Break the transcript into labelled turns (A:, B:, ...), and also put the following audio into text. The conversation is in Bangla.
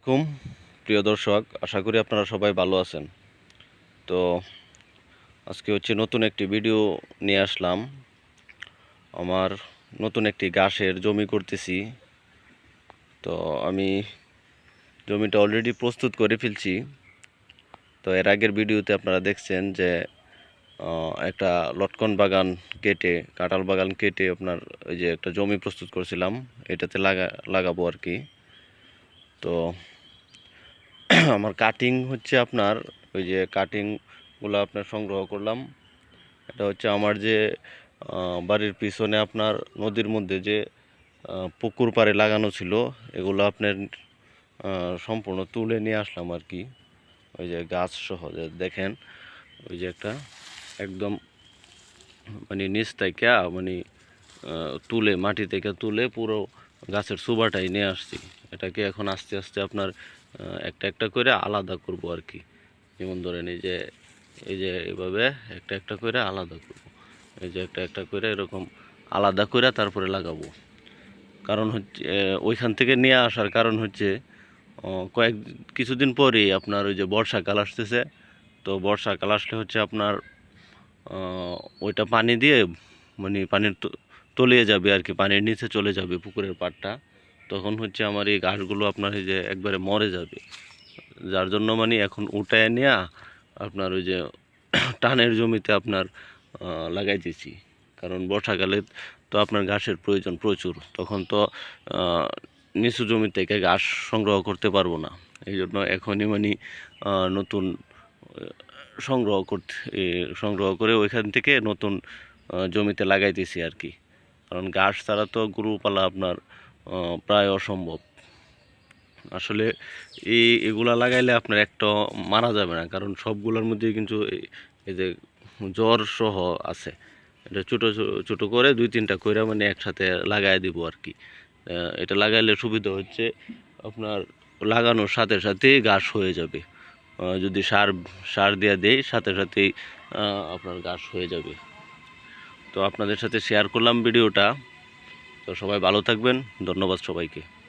A: আলাইকুম। প্রিয় দর্শক, আশা করি আপনারা সবাই ভালো আছেন। তো আজকে হচ্ছে নতুন একটি ভিডিও নিয়ে আসলাম। আমার নতুন একটি ঘাসের জমি করতেছি। তো আমি জমিটা অলরেডি প্রস্তুত করে ফেলছি। তো এর আগের ভিডিওতে আপনারা দেখছেন যে একটা লটকন বাগান কেটে, কাঁঠাল বাগান কেটে আপনার ওই যে একটা জমি প্রস্তুত করছিলাম। এটাতে লাগা, লাগাবো আর কি। তো আমার কাটিং হচ্ছে আপনার, ওই যে কাটিংগুলো আপনার সংগ্রহ করলাম। এটা হচ্ছে আমার যে বাড়ির পিছনে আপনার নদীর মধ্যে যে পুকুর পাড়ে লাগানো ছিল, এগুলো আপনার সম্পূর্ণ তুলে নিয়ে আসলাম আর কি। ওই যে গাছ সহ দেখেন, ওই যে একটা একদম মানে নিচ থেকে মানে তুলে, মাটি থেকে তুলে পুরো গাছের সুবাটাই নিয়ে আসছি। এটাকে এখন আস্তে আস্তে আপনার একটা একটা করে আলাদা করব আর কি। যেমন ধরেন এই যে এই যে এভাবে একটা একটা করে আলাদা করব। এই যে একটা একটা করে এরকম আলাদা করে তারপরে লাগাবো। কারণ হচ্ছে ওইখান থেকে নিয়ে আসার কারণ হচ্ছে কয়েক কিছুদিন পরেই আপনার ওই যে বর্ষাকাল আসতেছে। তো বর্ষাকাল আসলে হচ্ছে আপনার ওইটা পানি দিয়ে মানে পানির তলিয়ে যাবে আর কি, পানির নিচে চলে যাবে পুকুরের পাড়টা। তখন হচ্ছে আমার এই গাছগুলো আপনার এই যে একবারে মরে যাবে। যার জন্য মানে এখন উঠায় নেয়া আপনার ওই যে টানের জমিতে আপনার লাগাই দিয়েছি কারণ বর্ষাকালে তো আপনার ঘাসের প্রয়োজন প্রচুর। তখন তো নিচু জমি থেকে ঘাস সংগ্রহ করতে পারব না। এই জন্য এখনই মানে নতুন সংগ্রহ করতে সংগ্রহ করে ওইখান থেকে নতুন জমিতে লাগাইতেছি আর কি। কারণ গাছ ছাড়া তো গরুপালা আপনার প্রায় অসম্ভব। আসলে এই, এগুলা লাগাইলে আপনার একটা মারা যাবে না, কারণ সবগুলোর মধ্যে কিন্তু এই- যে জ্বর সহ আছে। এটা ছোটো ছোটো করে দুই তিনটা করে মানে একসাথে লাগাই দিব আর কি। এটা লাগাইলে সুবিধা হচ্ছে আপনার লাগানোর সাথে সাথেই ঘাস হয়ে যাবে। যদি সার সার দেওয়া দেয় সাথে সাথেই আপনার ঘাস হয়ে যাবে। তো আপনাদের সাথে শেয়ার করলাম ভিডিওটা। তো সবাই ভালো থাকবেন। ধন্যবাদ সবাইকে।